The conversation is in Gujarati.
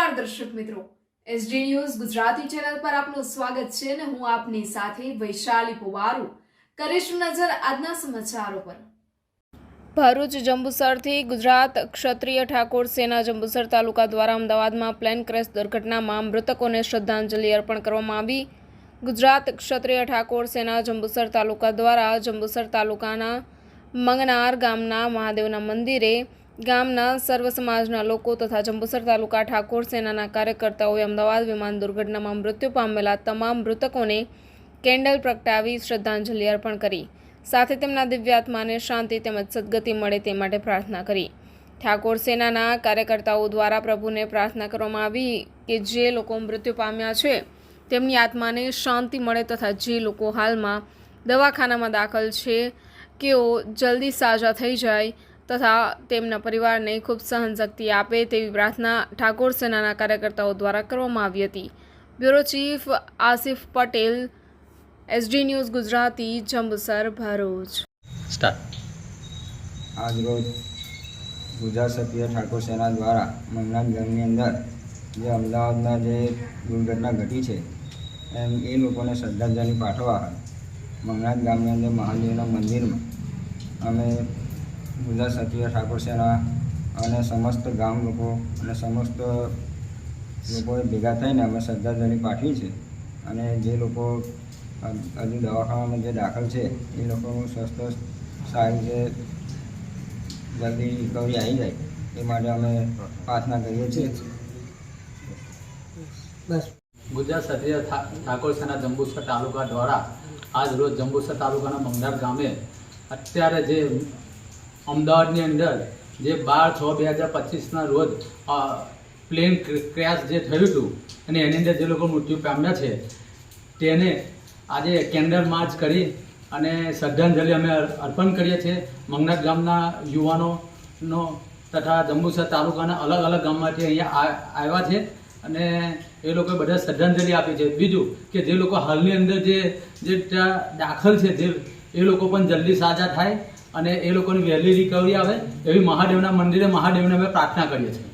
નમસ્કાર દર્શક મિત્રો. એસડી ન્યૂઝ ગુજરાતી ચેનલ પર આપનું સ્વાગત છે અને હું આપની સાથે વૈશાલી પુવારુ. કરીશું નજર આજના સમાચારો પર. ભરૂચ જંબુસરથી ગુજરાત ક્ષત્રિય ઠાકોર સેના જંબુસર તાલુકા દ્વારા અમદાવાદમાં પ્લેન ક્રેશ દુર્ઘટનામાં મૃતકોને શ્રદ્ધાંજલિ અર્પણ કરવામાં આવી. ગુજરાત ક્ષત્રિય ઠાકોર સેના જંબુસર તાલુકા દ્વારા જંબુસર તાલુકાના મંગનાર ગામના મહાદેવના મંદિરે ગામના સર્વ સમાજના લોકો તથા જંબુસર તાલુકા ઠાકોર સેનાના કાર્યકર્તાઓએ અમદાવાદ વિમાન દુર્ઘટનામાં મૃત્યુ પામેલા તમામ મૃતકોને કેન્ડલ પ્રગટાવી શ્રદ્ધાંજલિ અર્પણ કરી. સાથે તેમના દિવ્યાત્માને શાંતિ તેમજ સદગતિ મળે તે માટે પ્રાર્થના કરી. ઠાકોર સેનાના કાર્યકર્તાઓ દ્વારા પ્રભુને પ્રાર્થના કરવામાં આવી કે જે લોકો મૃત્યુ પામ્યા છે, તેમની આત્માને શાંતિ મળે તથા જે લોકો હાલમાં દવાખાનામાં દાખલ છે કેઓ જલ્દી સાજા થઈ જાય તથા તેમના પરિવારને ખૂબ સહનશક્તિ આપે તેવી પ્રાર્થના ઠાકોર સેનાના કાર્યકર્તાઓ દ્વારા કરવામાં આવી હતી. Bureau chief Asif Patel SD news Gujarati Jambusar Bharuch. Start. આજરોજ ગુજરાત સત્ય ઠાકોર સેના દ્વારા મંગનાથ ગામની અંદર જે અમદાવાદમાં જે દુર્ઘટના ઘટી છે એમ એ લોકોને શ્રદ્ધાંજલિ પાઠવા મંગનાથ ગામની અંદર મહાદેવના મંદિરમાં અમે ગુજરાત સચિવ ઠાકોર સેના અને સમસ્ત ગામ લોકો અને સમસ્ત લોકોએ ભેગા થઈને અમે શ્રદ્ધાંજલિ પાઠવી છે. અને જે લોકો હજુ દવાખાનામાં જે દાખલ છે એ લોકોનું સ્વસ્થ સારી છે જલ્દી રિકવરી આવી જાય એ માટે અમે પ્રાર્થના કરીએ છીએ. ગુજરાત ક્ષત્રિય ઠાકોર સેના જંબુસર તાલુકા દ્વારા આજ રોજ જંબુસર તાલુકાના મંગનાર ગામે અત્યારે જે અમદાવાદની અંદર જે બાર છ બે હજાર પચીસના રોજ પ્લેન ક્ર- ક્રેશ જે થયું હતું, અને એની અંદર જે લોકો મૃત્યુ પામ્યા છે, તેને આજે કેન્ડલ માર્ચ કરી અને શ્રદ્ધાંજલિ અમે અર્પણ કરીએ છીએ. મંગનાથ ગામના યુવાનોનો તથા જંબુસર તાલુકાના અલગ અલગ ગામમાંથી અહીંયા આવ્યા છે અને એ લોકોએ બધા શ્રદ્ધાંજલિ આપી છે. બીજું કે જે લોકો હાલની અંદર જે જે દાખલ છે, જે એ લોકો પણ જલ્દી સાજા થાય અને એ લોકોની વહેલી રિકવરી આવે એવી મહાદેવના મંદિરે મહાદેવને અમે પ્રાર્થના કરીએ છીએ.